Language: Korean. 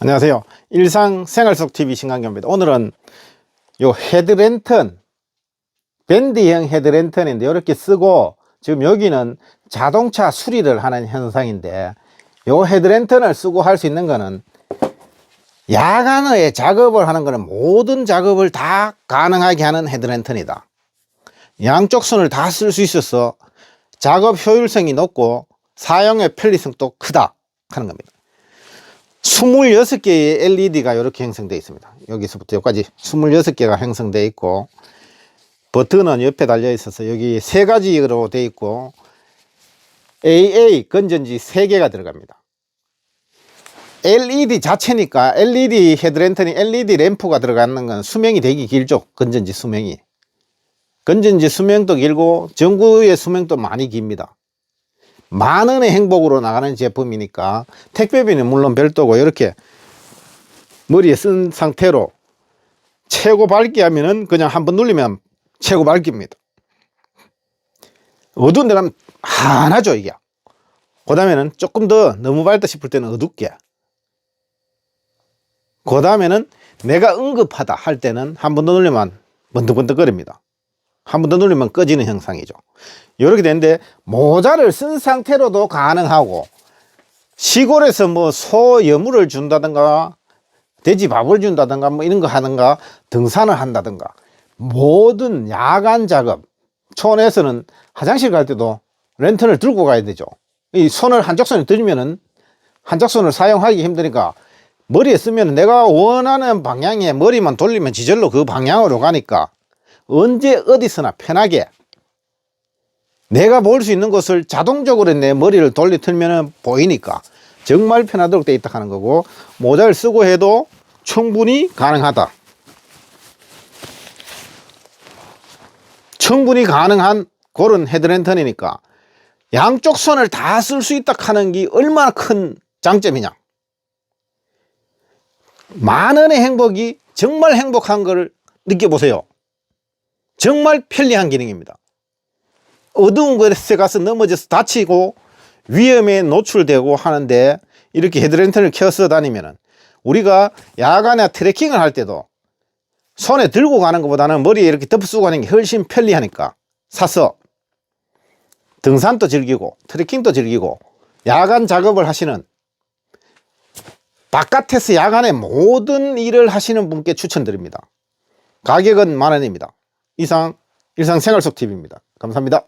안녕하세요. 일상생활 속 TV 신강규입니다. 오늘은 요 헤드랜턴, 밴드형 헤드랜턴인데 이렇게 쓰고 지금 여기는 자동차 수리를 하는 현상인데 요 헤드랜턴을 쓰고 할 수 있는 거는 야간에 작업을 하는 거는 모든 작업을 다 가능하게 하는 헤드랜턴이다. 양쪽 손을 다 쓸 수 있어서 작업 효율성이 높고 사용의 편리성도 크다 하는 겁니다. 26개의 LED가 이렇게 형성되어 있습니다. 여기서부터 여기까지 26개가 형성되어 있고 버튼은 옆에 달려 있어서 여기 세 가지로 되어 있고 AA 건전지 3개가 들어갑니다. LED 자체니까 LED 헤드랜턴이 LED 램프가 들어가는 건 수명이 되게 길죠. 건전지 수명이. 건전지 수명도 길고 전구의 수명도 많이 깁니다. 만 원의 행복으로 나가는 제품이니까 택배비는 물론 별도고 이렇게 머리에 쓴 상태로 최고 밝기 하면은 그냥 한번 눌리면 최고 밝기입니다. 어두운 데 가면 환하죠 이게. 그 다음에는 조금 더 너무 밝다 싶을 때는 어둡게. 그 다음에는 내가 응급하다 할 때는 한 번 더 눌리면 번득번득거립니다. 한 번더 눌리면 꺼지는 형상이죠. 이렇게 되는데 모자를 쓴 상태로도 가능하고 시골에서 뭐 소 여물을 준다든가 돼지 밥을 준다든가 뭐 이런 거 하는가 등산을 한다든가 모든 야간 작업 촌에서는 화장실 갈 때도 랜턴을 들고 가야 되죠. 이 손을 한쪽 손에 들면은 한쪽 손을 사용하기 힘드니까 머리에 쓰면 내가 원하는 방향에 머리만 돌리면 지절로 그 방향으로 가니까 언제 어디서나 편하게 내가 볼 수 있는 것을 자동적으로 내 머리를 돌려 틀면 보이니까 정말 편하도록 돼 있다 하는 거고 모자를 쓰고 해도 충분히 가능하다. 충분히 가능한 그런 헤드랜턴이니까 양쪽 손을 다 쓸 수 있다 하는 게 얼마나 큰 장점이냐. 만원의 행복이 정말 행복한 걸 느껴보세요. 정말 편리한 기능입니다. 어두운 곳에 가서 넘어져서 다치고 위험에 노출되고 하는데 이렇게 헤드랜턴을 켜서 다니면은 우리가 야간에 트레킹을 할 때도 손에 들고 가는 것보다는 머리에 이렇게 덮어 쓰고 가는 게 훨씬 편리하니까 사서 등산도 즐기고 트레킹도 즐기고 야간 작업을 하시는 바깥에서 야간에 모든 일을 하시는 분께 추천드립니다. 가격은 만 원입니다. 이상 일상생활 속 TV입니다. 감사합니다.